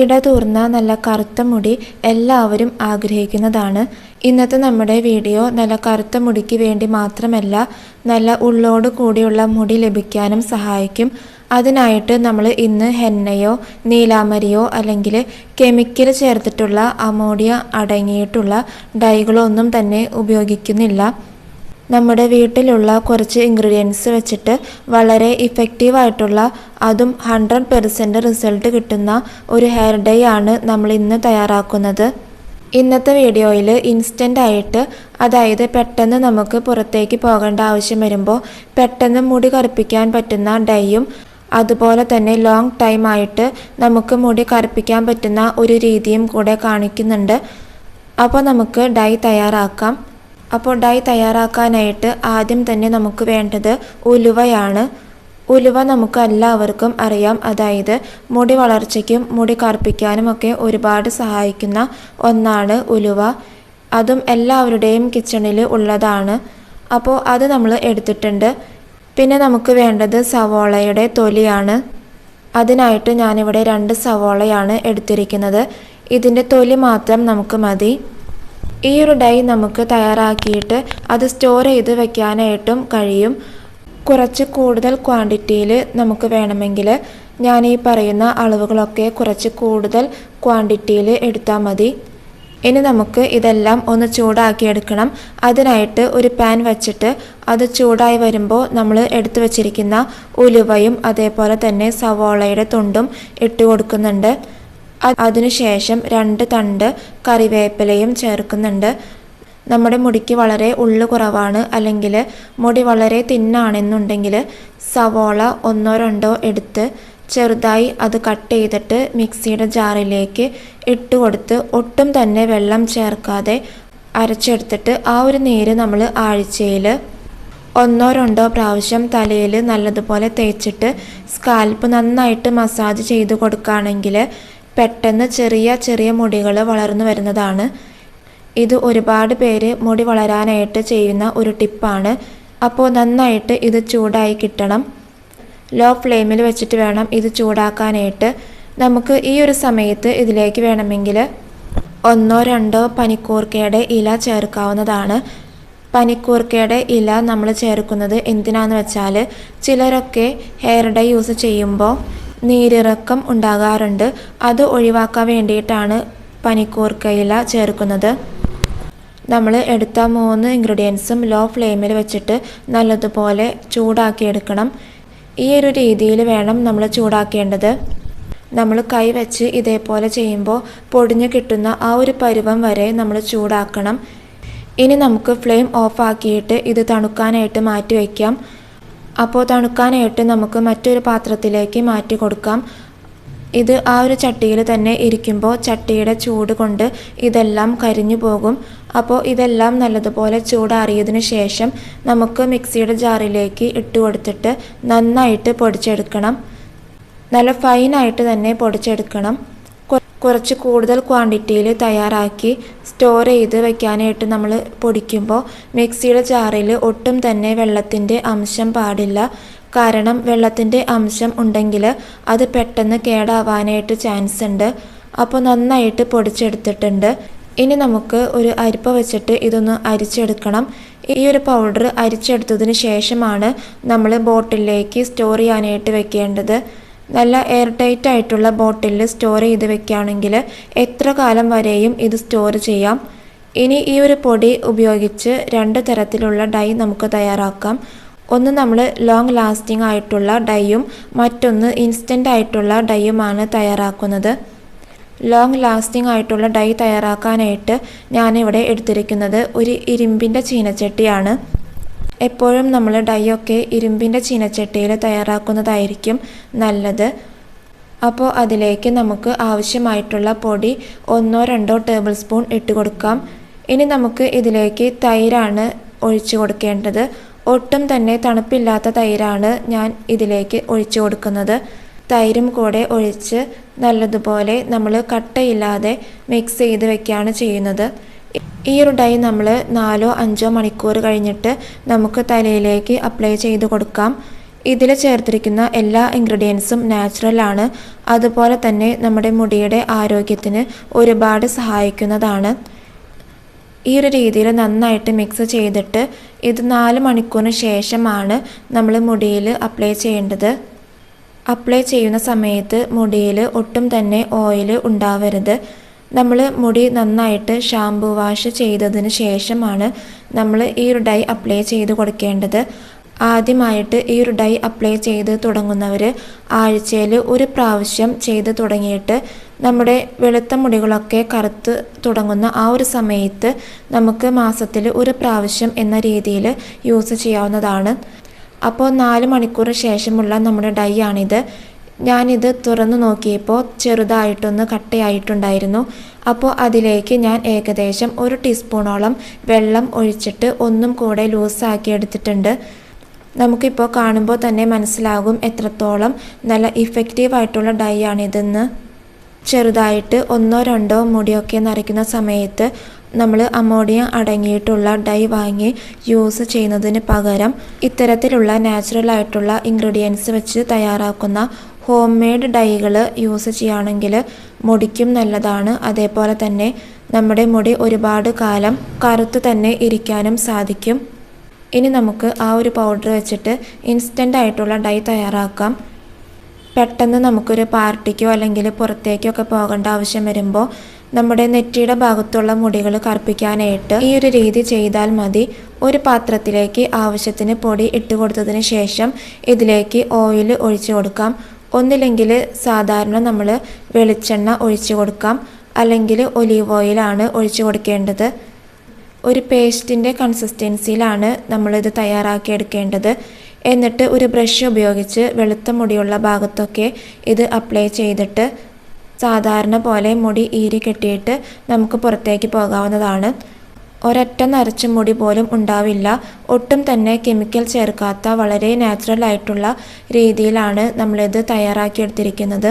ഇടതൂർന്ന നല്ല കറുത്ത മുടി എല്ലാവരും ആഗ്രഹിക്കുന്നതാണ്. ഇന്നത്തെ നമ്മുടെ വീഡിയോ നല്ല കറുത്ത മുടിക്ക് വേണ്ടി മാത്രമല്ല നല്ല ഉള്ളോട് കൂടിയുള്ള മുടി ലഭിക്കാനും സഹായിക്കും. അതിനായിട്ട് നമ്മൾ ഇന്ന് ഹെന്നയോ നീലാമരിയോ അല്ലെങ്കിൽ കെമിക്കൽ ചേർത്തിട്ടുള്ള അമോഡിയ അടങ്ങിയിട്ടുള്ള ഡൈകളൊന്നും തന്നെ ഉപയോഗിക്കുന്നില്ല. നമ്മുടെ വീട്ടിലുള്ള കുറച്ച് ഇൻഗ്രീഡിയൻസ് വെച്ചിട്ട് വളരെ ഇഫക്റ്റീവായിട്ടുള്ള അതും ഹൺഡ്രഡ് പെർസെന്റ് റിസൾട്ട് കിട്ടുന്ന ഒരു ഹെയർ ഡൈ ആണ് നമ്മൾ ഇന്ന് തയ്യാറാക്കുന്നത്. ഇന്നത്തെ വീഡിയോയിൽ ഇൻസ്റ്റന്റ് ആയിട്ട് അതായത് പെട്ടെന്ന് നമുക്ക് പുറത്തേക്ക് പോകേണ്ട ആവശ്യം വരുമ്പോൾ പെട്ടെന്ന് മുടി കറുപ്പിക്കാൻ പറ്റുന്ന ഡൈയും അതുപോലെ തന്നെ ലോങ് ടൈം ആയിട്ട് നമുക്ക് മുടി കറുപ്പിക്കാൻ പറ്റുന്ന ഒരു രീതിയും കൂടെ കാണിക്കുന്നുണ്ട്. അപ്പോൾ നമുക്ക് ഡൈ തയ്യാറാക്കാം. അപ്പോൾ ഡൈ തയ്യാറാക്കാനായിട്ട് ആദ്യം തന്നെ നമുക്ക് വേണ്ടത് ഉലുവയാണ്. ഉലുവ നമുക്ക് എല്ലാവർക്കും അറിയാം. അതായത് മുടി വളർച്ചയ്ക്കും മുടി കറുപ്പിക്കാനും ഒക്കെ ഒരുപാട് സഹായിക്കുന്ന ഒന്നാണ് ഉലുവ. അതും എല്ലാവരുടെയും കിച്ചണിൽ ഉള്ളതാണ്. അപ്പോൾ അത് നമ്മൾ എടുത്തിട്ടുണ്ട്. പിന്നെ നമുക്ക് വേണ്ടത് സവോളയുടെ തൊലിയാണ്. അതിനായിട്ട് ഞാനിവിടെ രണ്ട് സവോളയാണ് എടുത്തിരിക്കുന്നത്. ഇതിന്റെ തൊലി മാത്രം നമുക്ക് മതി. ഈ ഒരു ഡൈ നമുക്ക് തയ്യാറാക്കിയിട്ട് അത് സ്റ്റോർ ചെയ്ത് വെക്കാനായിട്ടും കഴിയും. കുറച്ച് കൂടുതൽ ക്വാണ്ടിറ്റിയിൽ നമുക്ക് വേണമെങ്കിൽ ഞാൻ ഈ പറയുന്ന അളവുകളൊക്കെ കുറച്ച് കൂടുതൽ ക്വാണ്ടിറ്റിയിൽ എടുത്താൽ മതി. ഇനി നമുക്ക് ഇതെല്ലാം ഒന്ന് ചൂടാക്കിയെടുക്കണം അതിനായിട്ട് ഒരു പാൻ വച്ചിട്ട് അത് ചൂടായി വരുമ്പോൾ നമ്മൾ എടുത്തു വച്ചിരിക്കുന്ന ഉലുവയും അതേപോലെ തന്നെ സവോളയുടെ തുണ്ടും ഇട്ട് കൊടുക്കുന്നുണ്ട്. അതിനുശേഷം രണ്ട് തണ്ട് കറിവേപ്പിലയും ചേർക്കുന്നുണ്ട്. നമ്മുടെ മുടിക്ക് വളരെ ഉള്ളു കുറവാണ്. അല്ലെങ്കിൽ മുടി വളരെ തിന്നാണെന്നുണ്ടെങ്കിൽ സവോള ഒന്നോ രണ്ടോ എടുത്ത് ചെറുതായി അത് കട്ട് ചെയ്തിട്ട് മിക്സിയുടെ ജാറിലേക്ക് ഇട്ട് കൊടുത്ത് ഒട്ടും തന്നെ വെള്ളം ചേർക്കാതെ അരച്ചെടുത്തിട്ട് ആ ഒരു നീര് നമ്മൾ ആഴ്ചയിൽ ഒന്നോ രണ്ടോ പ്രാവശ്യം തലയിൽ നല്ലതുപോലെ തേച്ചിട്ട് സ്കാൽപ്പ് നന്നായിട്ട് മസാജ് ചെയ്ത് കൊടുക്കുകയാണെങ്കിൽ പെട്ടെന്ന് ചെറിയ ചെറിയ മുടികൾ വളർന്നു വരുന്നതാണ്. ഇത് ഒരുപാട് പേര് മുടി വളരാനായിട്ട് ചെയ്യുന്ന ഒരു ടിപ്പാണ്. അപ്പോൾ നന്നായിട്ട് ഇത് ചൂടായി കിട്ടണം. ലോ ഫ്ലെയിമിൽ വെച്ചിട്ട് വേണം ഇത് ചൂടാക്കാനായിട്ട്. നമുക്ക് ഈ ഒരു സമയത്ത് ഇതിലേക്ക് വേണമെങ്കിൽ ഒന്നോ രണ്ടോ പനിക്കൂർക്കയുടെ ഇല ചേർക്കാവുന്നതാണ്. പനിക്കൂർക്കയുടെ ഇല നമ്മൾ ചേർക്കുന്നത് എന്തിനാന്ന് വെച്ചാൽ ചിലരൊക്കെ ഹെയർ ഡൈ യൂസ് ചെയ്യുമ്പോൾ നീരിറക്കം ഉണ്ടാകാറുണ്ട്. അത് ഒഴിവാക്കാൻ വേണ്ടിയിട്ടാണ് പനിക്കൂർക്കയില ചേർക്കുന്നത്. നമ്മൾ എടുത്ത മൂന്ന് ഇൻഗ്രീഡിയൻസും ലോ ഫ്ലെയിമിൽ വെച്ചിട്ട് നല്ലതുപോലെ ചൂടാക്കിയെടുക്കണം. ഈ ഒരു രീതിയിൽ വേണം നമ്മൾ ചൂടാക്കേണ്ടത്. നമ്മൾ കൈ വെച്ച് ഇതേപോലെ ചെയ്യുമ്പോൾ പൊടിഞ്ഞു കിട്ടുന്ന ആ ഒരു പരുവം വരെ നമ്മൾ ചൂടാക്കണം. ഇനി നമുക്ക് ഫ്ലെയിം ഓഫാക്കിയിട്ട് ഇത് തണുക്കാനായിട്ട് മാറ്റി വയ്ക്കാം. അപ്പോൾ തണുക്കാനായിട്ട് നമുക്ക് മറ്റൊരു പാത്രത്തിലേക്ക് മാറ്റി കൊടുക്കാം. ഇത് ആ ഒരു ചട്ടിയിൽ തന്നെ ഇരിക്കുമ്പോൾ ചട്ടിയുടെ ചൂട് കൊണ്ട് ഇതെല്ലാം കരിഞ്ഞു പോകും. അപ്പോൾ ഇതെല്ലാം നല്ലതുപോലെ ചൂടാറിയതിന് ശേഷം നമുക്ക് മിക്സിയുടെ ജാറിലേക്ക് ഇട്ട് കൊടുത്തിട്ട് നന്നായിട്ട് പൊടിച്ചെടുക്കണം. നല്ല ഫൈനായിട്ട് തന്നെ പൊടിച്ചെടുക്കണം. കുറച്ച് കൂടുതൽ ക്വാണ്ടിറ്റിയിൽ തയ്യാറാക്കി സ്റ്റോർ ചെയ്ത് വെക്കാനായിട്ട് നമ്മൾ പൊടിക്കുമ്പോൾ മിക്സിയുടെ ജാറിൽ ഒട്ടും തന്നെ വെള്ളത്തിന്റെ അംശം പാടില്ല. കാരണം വെള്ളത്തിന്റെ അംശം ഉണ്ടെങ്കിൽ അത് പെട്ടെന്ന് കേടാവാനായിട്ട് ചാൻസ് ഉണ്ട്. അപ്പോൾ നന്നായിട്ട് പൊടിച്ചെടുത്തിട്ടുണ്ട്. ഇനി നമുക്ക് ഒരു അരിപ്പ വെച്ചിട്ട് ഇതൊന്ന് അരിച്ചെടുക്കണം. ഈ ഒരു പൗഡർ അരിച്ചെടുത്തതിന് ശേഷമാണ് നമ്മൾ ബോട്ടിലേക്ക് സ്റ്റോർ ചെയ്യാനായിട്ട് വെക്കേണ്ടത്. നല്ല എയർ ടൈറ്റ് ആയിട്ടുള്ള ബോട്ടിലിൽ സ്റ്റോർ ചെയ്ത് വെക്കുകയാണെങ്കിൽ എത്ര കാലം വരെയും ഇത് സ്റ്റോർ ചെയ്യാം. ഇനി ഈ ഒരു പൊടി ഉപയോഗിച്ച് രണ്ട് തരത്തിലുള്ള ഡൈ നമുക്ക് തയ്യാറാക്കാം. ഒന്ന് നമ്മൾ ലോങ് ലാസ്റ്റിംഗ് ആയിട്ടുള്ള ഡൈയും മറ്റൊന്ന് ഇൻസ്റ്റന്റ് ആയിട്ടുള്ള ഡൈയുമാണ് തയ്യാറാക്കുന്നത്. ലോങ് ലാസ്റ്റിംഗ് ആയിട്ടുള്ള ഡൈ തയ്യാറാക്കാനായിട്ട് ഞാനിവിടെ എടുത്തിരിക്കുന്നത് ഒരു ഇരുമ്പിന്റെ ചീനച്ചട്ടിയാണ്. എപ്പോഴും നമ്മൾ ഡൈ ഒക്കെ ഇരുമ്പിന്റെ ചീനച്ചട്ടിയിൽ തയ്യാറാക്കുന്നതായിരിക്കും നല്ലത്. അപ്പോൾ അതിലേക്ക് നമുക്ക് ആവശ്യമായിട്ടുള്ള പൊടി ഒന്നോ രണ്ടോ ടേബിൾ സ്പൂൺ ഇട്ട് കൊടുക്കാം. ഇനി നമുക്ക് ഇതിലേക്ക് തൈരാണ് ഒഴിച്ചു കൊടുക്കേണ്ടത്. ഒട്ടും തന്നെ തണുപ്പില്ലാത്ത തൈരാണ് ഞാൻ ഇതിലേക്ക് ഒഴിച്ചു കൊടുക്കുന്നത്. തൈരും കൂടെ ഒഴിച്ച് നല്ലതുപോലെ നമ്മൾ കട്ടയില്ലാതെ മിക്സ് ചെയ്ത് വെക്കുകയാണ് ചെയ്യുന്നത്. ഈ ഒരു ഡൈ നമ്മൾ നാലോ അഞ്ചോ മണിക്കൂർ കഴിഞ്ഞിട്ട് നമുക്ക് തലയിലേക്ക് അപ്ലൈ ചെയ്ത് കൊടുക്കാം. ഇതിൽ ചേർത്തിരിക്കുന്ന എല്ലാ ഇൻഗ്രീഡിയൻസും നാച്ചുറൽ ആണ്. അതുപോലെ തന്നെ നമ്മുടെ മുടിയുടെ ആരോഗ്യത്തിന് ഒരുപാട് സഹായിക്കുന്നതാണ്. ഈ ഒരു രീതിയിൽ നന്നായിട്ട് മിക്സ് ചെയ്തിട്ട് ഇത് നാല് മണിക്കൂറിന് ശേഷമാണ് നമ്മൾ മുടിയിൽ അപ്ലൈ ചെയ്യേണ്ടത്. അപ്ലൈ ചെയ്യുന്ന സമയത്ത് മുടിയിൽ ഒട്ടും തന്നെ ഓയിൽ ഉണ്ടാവരുത്. നമ്മൾ മുടി നന്നായിട്ട് ഷാംപൂ വാഷ് ചെയ്തതിന് ശേഷമാണ് നമ്മൾ ഈ ഒരു ഡൈ അപ്ലൈ ചെയ്ത് കൊടുക്കേണ്ടത്. ആദ്യമായിട്ട് ഈ ഒരു ഡൈ അപ്ലൈ ചെയ്ത് തുടങ്ങുന്നവർ ആഴ്ചയിൽ ഒരു പ്രാവശ്യം ചെയ്ത് തുടങ്ങിയിട്ട് നമ്മുടെ വെളുത്ത മുടികളൊക്കെ കറുത്ത് തുടങ്ങുന്ന ആ ഒരു സമയത്ത് നമുക്ക് മാസത്തിൽ ഒരു പ്രാവശ്യം എന്ന രീതിയിൽ യൂസ് ചെയ്യാവുന്നതാണ്. അപ്പോൾ നാല് മണിക്കൂർ ശേഷമുള്ള നമ്മുടെ ഡൈ ആണിത്. ഞാനിത് തുറന്നു നോക്കിയപ്പോൾ ചെറുതായിട്ടൊന്ന് കട്ടയായിട്ടുണ്ടായിരുന്നു. അപ്പോൾ അതിലേക്ക് ഞാൻ ഏകദേശം ഒരു ടീസ്പൂണോളം വെള്ളം ഒഴിച്ചിട്ട് ഒന്നും കൂടെ ലൂസാക്കി എടുത്തിട്ടുണ്ട്. നമുക്കിപ്പോൾ കാണുമ്പോൾ തന്നെ മനസ്സിലാകും എത്രത്തോളം നല്ല ഇഫക്റ്റീവ് ആയിട്ടുള്ള ഡൈ ആണിതെന്ന്. ചെറുതായിട്ട് ഒന്നോ രണ്ടോ മുടിയൊക്കെ നരയ്ക്കുന്ന സമയത്ത് നമ്മൾ അമോണിയ അടങ്ങിയിട്ടുള്ള ഡൈ വാങ്ങി യൂസ് ചെയ്യുന്നതിന് പകരം ഇത്തരത്തിലുള്ള നാച്ചുറൽ ആയിട്ടുള്ള ഇൻഗ്രീഡിയൻസ് വെച്ച് തയ്യാറാക്കുന്ന ഹോം മെയ്ഡ് ഡൈകൾ യൂസ് ചെയ്യുകയാണെങ്കിൽ മുടിക്കും നല്ലതാണ്. അതേപോലെ തന്നെ നമ്മുടെ മുടി ഒരുപാട് കാലം കറുത്ത് തന്നെ ഇരിക്കാനും സാധിക്കും. ഇനി നമുക്ക് ആ ഒരു പൗഡർ വെച്ചിട്ട് ഇൻസ്റ്റന്റ് ആയിട്ടുള്ള ഡൈ തയ്യാറാക്കാം. പെട്ടെന്ന് നമുക്കൊരു പാർട്ടിക്കോ അല്ലെങ്കിൽ പുറത്തേക്കോ ഒക്കെ പോകേണ്ട ആവശ്യം വരുമ്പോൾ നമ്മുടെ നെറ്റിയുടെ ഭാഗത്തുള്ള മുടികൾ കറുപ്പിക്കാനായിട്ട് ഈ ഒരു രീതി ചെയ്താൽ മതി. ഒരു പാത്രത്തിലേക്ക് ആവശ്യത്തിന് പൊടി ഇട്ട് കൊടുത്തതിന് ശേഷം ഇതിലേക്ക് ഓയിൽ ഒഴിച്ചു കൊടുക്കാം. ഒന്നില്ലെങ്കിൽ സാധാരണ നമ്മൾ വെളിച്ചെണ്ണ ഒഴിച്ചു കൊടുക്കാം. അല്ലെങ്കിൽ ഒലീവ് ഓയിലാണ് ഒഴിച്ചു കൊടുക്കേണ്ടത്. ഒരു പേസ്റ്റിന്റെ കൺസിസ്റ്റൻസിയിലാണ് നമ്മളിത് തയ്യാറാക്കി എടുക്കേണ്ടത്. എന്നിട്ട് ഒരു ബ്രഷ് ഉപയോഗിച്ച് വെളുത്ത മുടിയുള്ള ഭാഗത്തൊക്കെ ഇത് അപ്ലൈ ചെയ്തിട്ട് സാധാരണ പോലെ മുടി ഈരി കെട്ടിയിട്ട് നമുക്ക് പുറത്തേക്ക് പോകാവുന്നതാണ്. ഒരൊറ്റ നരച്ച മുടി പോലും ഉണ്ടാവില്ല. ഒട്ടും തന്നെ കെമിക്കൽ ചേർക്കാത്ത വളരെ നാച്ചുറൽ ആയിട്ടുള്ള രീതിയിലാണ് നമ്മളിത് തയ്യാറാക്കിയെടുത്തിരിക്കുന്നത്.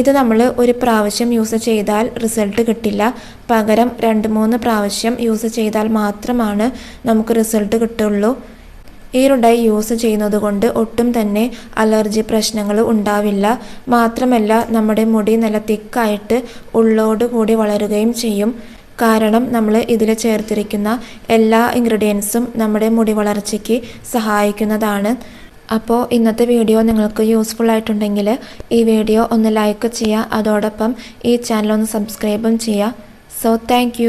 ഇത് നമ്മൾ ഒരു പ്രാവശ്യം യൂസ് ചെയ്താൽ റിസൾട്ട് കിട്ടില്ല. പകരം രണ്ട് മൂന്ന് പ്രാവശ്യം യൂസ് ചെയ്താൽ മാത്രമാണ് നമുക്ക് റിസൾട്ട് കിട്ടുള്ളൂ. ഈ ഒരു യൂസ് ചെയ്യുന്നത് കൊണ്ട് ഒട്ടും തന്നെ അലർജി പ്രശ്നങ്ങൾ ഉണ്ടാവില്ല. മാത്രമല്ല നമ്മുടെ മുടി നല്ല തിക്കായിട്ട് ഉള്ളോട് കൂടി വളരുകയും ചെയ്യും. കാരണം നമ്മൾ ഇതിൽ ചേർത്തിരിക്കുന്ന എല്ലാ ഇൻഗ്രീഡിയൻസും നമ്മുടെ മുടി വളർച്ചയ്ക്ക് സഹായിക്കുന്നതാണ്. അപ്പോൾ ഇന്നത്തെ വീഡിയോ നിങ്ങൾക്ക് യൂസ്ഫുൾ ആയിട്ടുണ്ടെങ്കിൽ ഈ വീഡിയോ ഒന്ന് ലൈക്ക് ചെയ്യുക. അതോടൊപ്പം ഈ ചാനൽ ഒന്ന് സബ്സ്ക്രൈബും ചെയ്യുക. So thank